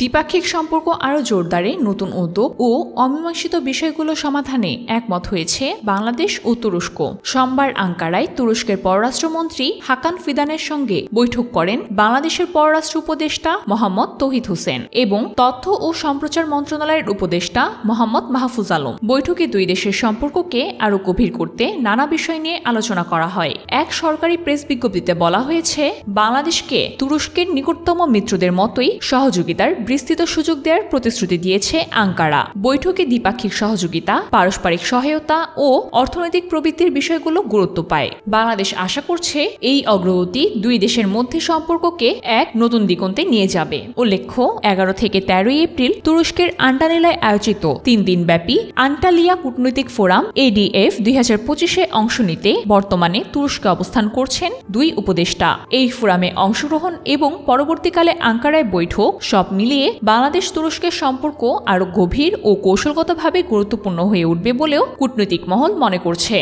দ্বিপাক্ষিক সম্পর্ক আরও জোরদারে, নতুন উদ্যোগ ও অমীমাংসিত বিষয়গুলো সমাধানে একমত হয়েছে বাংলাদেশ ও তুরস্ক। সোমবার আঙ্কারায় তুরস্কের পররাষ্ট্রমন্ত্রী হাকান ফিদানের সঙ্গে বৈঠক করেন বাংলাদেশের পররাষ্ট্র উপদেষ্টা মোহাম্মদ তহিদ হোসেন এবং তথ্য ও সম্প্রচার মন্ত্রণালয়ের উপদেষ্টা মোহাম্মদ মাহফুজ আলম। বৈঠকে দুই দেশের সম্পর্ককে আরও গভীর করতে নানা বিষয় নিয়ে আলোচনা করা হয়। এক সরকারি প্রেস বিজ্ঞপ্তিতে বলা হয়েছে, বাংলাদেশকে তুরস্কের নিকটতম মিত্রদের মতোই সহযোগিতার বিস্তৃত সুযোগ দেওয়ার প্রতিশ্রুতি দিয়েছে আঙ্কারা। বৈঠকে দ্বিপাক্ষিক সহযোগিতা, পারস্পরিক সহায়তা ও অর্থনৈতিক প্রবৃদ্ধির বিষয়গুলো গুরুত্ব পায়। বাংলাদেশ আশা করছে এই অগ্রগতি দুই দেশের মধ্যে সম্পর্ককে এক নতুন দিগন্তে নিয়ে যাবে। উল্লেখ্য, এগারো থেকে তেরোই এপ্রিল তুরস্কের আন্টানেলায় আয়োজিত তিন দিনব্যাপী আন্টালিয়া কূটনৈতিক ফোরাম এডিএফ দুই হাজার পঁচিশে অংশ নিতে বর্তমানে তুরস্কে অবস্থান করছেন দুই উপদেষ্টা। এই ফোরামে অংশগ্রহণ এবং পরবর্তীকালে আঙ্কারায় বৈঠক সব মিলিয়ে বাংলাদেশ তুরস্কের সম্পর্ক আরও গভীর ও কৌশলগতভাবে গুরুত্বপূর্ণ হয়ে উঠবে বলেও কূটনৈতিক মহল মনে করছে।